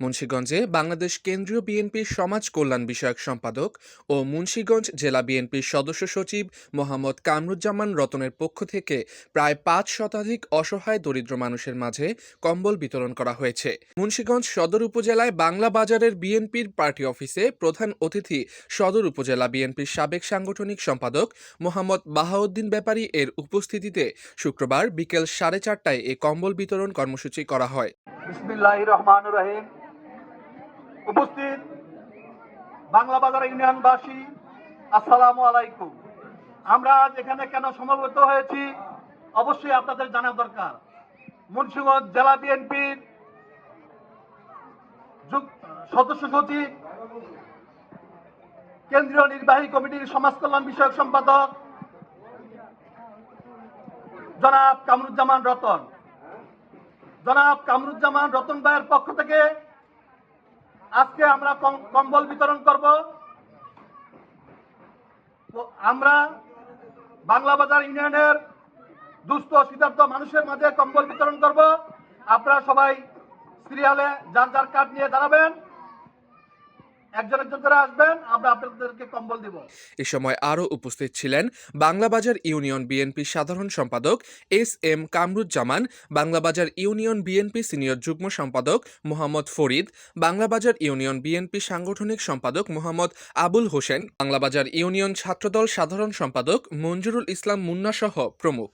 মুন্সীগঞ্জে বাংলাদেশ কেন্দ্রীয় বিএনপির সমাজ কল্যাণ বিষয়ক সম্পাদক ও মুন্সীগঞ্জ জেলা বিএনপির সদস্য সচিব মোহাম্মদ কামরুজ্জামান রতনের পক্ষ থেকে প্রায় পাঁচ শতাধিক অসহায় দরিদ্র মানুষের মাঝে কম্বল বিতরণ করা হয়েছে। মুন্সীগঞ্জ সদর উপজেলায় বাংলা বাজারের বিএনপির পার্টি অফিসে প্রধান অতিথি সদর উপজেলা বিএনপির সাবেক সাংগঠনিক সম্পাদক মোহাম্মদ বাহাউদ্দিন ব্যাপারী এর উপস্থিতিতে শুক্রবার বিকেল সাড়ে চারটায় এ কম্বল বিতরণ কর্মসূচি করা হয়। উপস্থিত বাংলা বাজার ইউনিয়নবাসী, আসসালামু আলাইকুম। আমরা আজ এখানে কেন সমবেত হয়েছি, অবশ্যই আপনাদের জানা দরকার। মুন্সিগঞ্জ জেলা বিএনপির সদস্য সচিব, কেন্দ্রীয় নির্বাহী কমিটির সমাজ কল্যাণ বিষয়ক সম্পাদক, জনাব কামরুজ্জামান রতন। জনাব কামরুজ্জামান রতন ভাইয়ের পক্ষ থেকে আজকে আমরা কম- কম্বল বিতরণ করব। আমরা বাংলা বাজার ইউনিয়নের দুস্থ শীতার্থ মানুষের মাঝে কম্বল বিতরণ করব। আপনারা সবাই সিরিয়ালে যার যার কার্ড নিয়ে দাঁড়াবেন। এ সময় আরও উপস্থিত ছিলেন বাংলাবাজার ইউনিয়ন বিএনপি সাধারণ সম্পাদক S M Kamruzzaman Banglabazar union BNP senior যুগ্ম সম্পাদক মোহাম্মদ ফরিদ বাংলাবাজার ইউনিয়ন বিএনপি সাংগঠনিক সম্পাদক মোহাম্মদ আবুল হোসেন বাংলাবাজার ইউনিয়ন ছাত্রদল সাধারণ সম্পাদক মঞ্জুরুল ইসলাম মুন্না সহ প্রমুখ।